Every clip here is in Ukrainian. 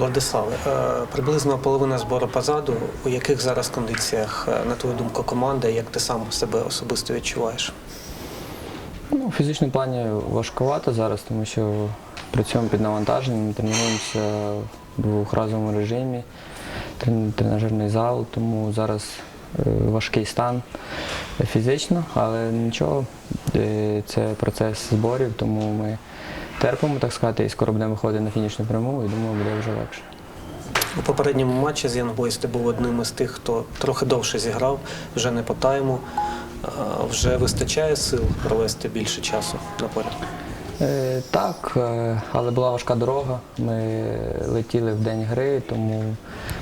Владиславе, е, приблизно половина збору позаду. У яких зараз кондиціях, е, на твою думку, команда, як ти сам себе особисто відчуваєш? Ну, у фізичному плані важкувато зараз, тому що працюємо під навантаженням, тренуємося в двохразовому режимі, тренажерний зал, тому зараз е, важкий стан фізично, але нічого, це процес зборів, тому ми терпимо, так сказати, і скоро будемо виходити на фінішну пряму, і думаю, буде вже легше. У попередньому матчі з Boys ти був одним із тих, хто трохи довше зіграв, вже не по тайму. Вже вистачає сил провести більше часу на полі. Е, Так, е, але була важка дорога. Ми летіли в день гри, тому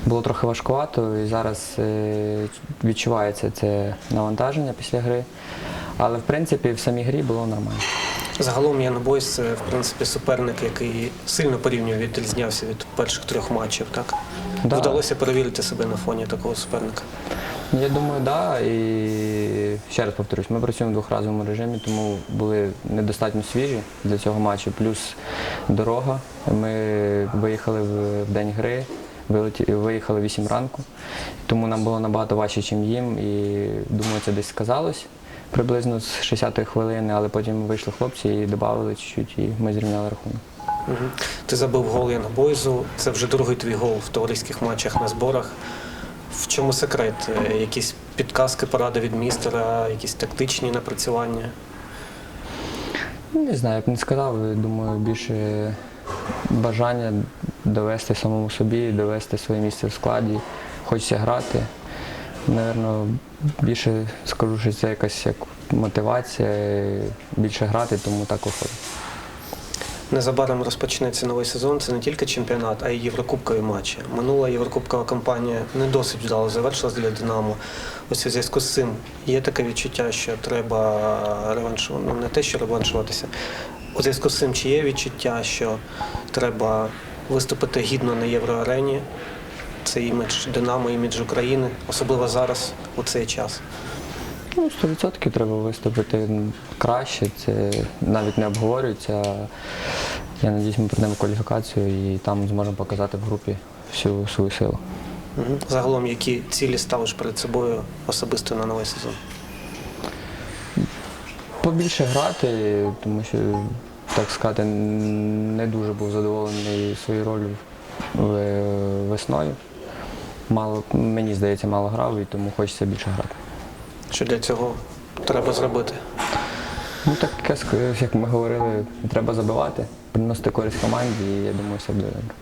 було трохи важкувато і зараз е, відчувається це навантаження після гри. Але в принципі в самій грі було нормально. Загалом Boys – це в принципі суперник, який сильно порівнює відрізнявся від перших трьох матчів. Так Да. вдалося перевірити себе на фоні такого суперника. Я думаю, так. Да, і ще раз повторюсь, ми працюємо в двохразовому режимі, тому були недостатньо свіжі для цього матчу. Плюс дорога. Ми виїхали в в день гри, виїхали 8 ранку, тому нам було набагато важче, ніж їм. І думаю, це десь сказалось приблизно з 60-ї хвилини, але потім вийшли хлопці і додали чуть-чуть, і ми зрівняли рахунок. Ти забив гол Young Boys. Це вже другий твій гол в товариських матчах на зборах. В чому секрет? Е, Якісь підказки, поради від містера, якісь тактичні напрацювання? Не знаю, як не сказав, думаю, більше бажання довести самому собі, довести своє місце в складі. Хочеться грати. Наверно, більше скажу, що це якась як мотивація, більше грати, тому так виходить. Незабаром розпочнеться новий сезон. Це не тільки чемпіонат, а й єврокубкові матчі. Минула єврокубкова кампанія не досить вдало завершилась для Динамо. Ось у зв'язку з цим є таке відчуття, що треба реваншу, ну не те, що реваншуватися. У зв'язку з цим чи є відчуття, що треба виступити гідно на євроарені. Це імідж Динамо, імідж України, особливо зараз у цей час. Ну, 100% треба виступити краще, це навіть не обговорюється. Я сподіваюся, ми прийдемо кваліфікацію і там зможемо показати в групі всю свою силу. Загалом, які цілі ставиш перед собою особисто на новий сезон? Побільше грати, тому що, так сказати, не дуже був задоволений своєю ролью весною. Мало, мені здається, мало грав, і тому хочеться більше грати. Що для цього треба зробити? Ну так як ми говорили, треба забивати, приносити користь команді, і я думаю, все буде добре.